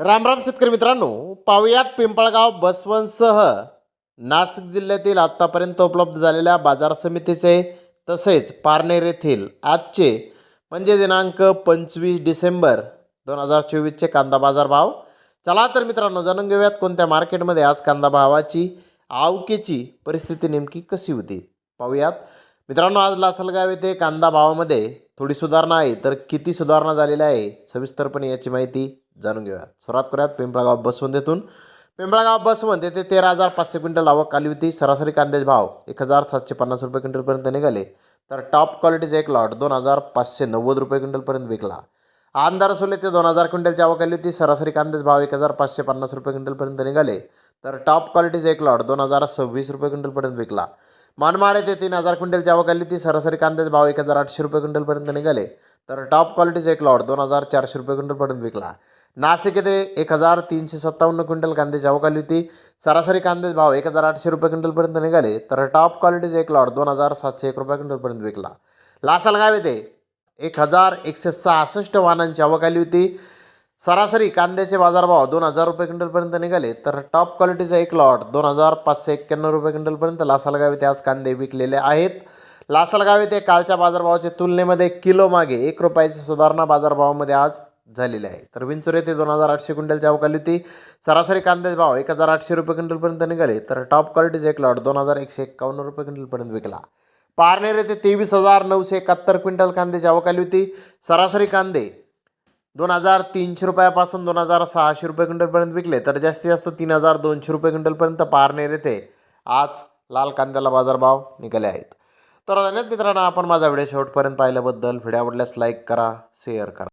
रामराम शेतकरी मित्रांनो पाहुयात पिंपळगाव बसवंतसह नाशिक जिल्ह्यातील आत्तापर्यंत उपलब्ध झालेल्या बाजार समितीचे तसेच पारनेर येथील आजचे म्हणजे दिनांक पंचवीस डिसेंबर दोन हजार चोवीसचे कांदा बाजार भाव. चला तर मित्रांनो जाणून घेऊयात कोणत्या मार्केटमध्ये आज कांदा भावाची आवकेची परिस्थिती नेमकी कशी होती. पाहूयात. मित्रांनो आज लासलगाव येथे कांदा भावामध्ये थोडी सुधारणा आहे तर किती सुधारणा झालेल्या आहे सविस्तरपणे याची माहिती जाणून घेऊयात सुरुवात करूयात पिंपळगाव बसवंत येथून पिंपळगाव बसवंत येथे तेरा हजार पाचशे क्विंटल आवक आली होती. सरासरी कांद्याचे भाव एक हजार सातशे पन्नास रुपये क्विंटलपर्यंत निघाले. तर टॉप क्वालिटीचा एक लॉट दोन हजार पाचशे नव्वद रुपये क्विंटलपर्यंत विकला. आमदार सोले ते दोन हजार क्विंटलची आवक आली होती. सरासरी कांद्याचे भाव एक हजार पाचशे पन्नास रुपये क्विंटलपर्यंत निघाले. तर टॉप क्वालिटीचा एक लॉट दोन हजार सव्वीस रुपये क्विंटलपर्यंत विकला. मानमाड येथे तीन हजार क्विंटलची आवक आली होती. सरासरी कांद्याचे भाव एक हजार आठशे रुपये क्विंटलपर्यंत निघाले. तर टॉप क्वालिटीचा एक लॉट दोन हजार चारशे रुपये क्विंटलपर्यंत विकला. नाशिक येथे एक हजार तीनशे सत्तावन्न क्विंटल कांद्याची आवक आली होती. सरासरी कांद्याचे भाव एक हजार आठशे रुपये क्विंटलपर्यंत निघाले. तर टॉप क्वालिटीचे एक लॉट दोन हजार सातशे एक रुपये क्विंटलपर्यंत विकला. लासलगाव येथे एक हजार एकशे सहासष्ट वाहनांची आवक आली होती. सरासरी कांद्याचे बाजारभाव दोन हजार रुपये क्विंटलपर्यंत निघाले तर टॉप क्वालिटीचा एक लॉट दोन हजार पाचशे एक्क्याण्णव रुपये क्विंटलपर्यंत लासलगाव येथे आज कांदे विकलेले आहेत. लासलगाव येथे कालच्या बाजारभावाच्या तुलनेमध्ये किलो मागे एक रुपयाची सुधारणा बाजारभावामध्ये आज झालेली आहे. तर विंचूर येथे दोन हजार आठशे क्विंटलची अवकाली होती. सरासरी कांद्याचे भाव एक हजार आठशे रुपये क्विंटलपर्यंत निघाले तर टॉप क्वालिटीचा एक लॉट दोन हजार एकशे एक्कावन्न रुपये क्विंटलपर्यंत विकला. पारनेर येथे तेवीस हजार नऊशे एकाहत्तर क्विंटल कांद्याची अवकाली होती. सरासरी कांदे दोन हजार तीनशे रुपयापासून दोन हजार सहाशे रुपये क्विंटलपर्यंत विकले तर जास्तीत जास्त तीन हजार दोनशे रुपये क्विंटलपर्यंत पारनेर येथे आज लाल कांद्याला बाजारभाव निघाले आहेत. तर धन्यवाद मित्रांनो आपण माझा व्हिडिओ शेवटपर्यंत पाहिल्याबद्दल व्हिडिओ आवडल्यास लाईक करा शेअर करा.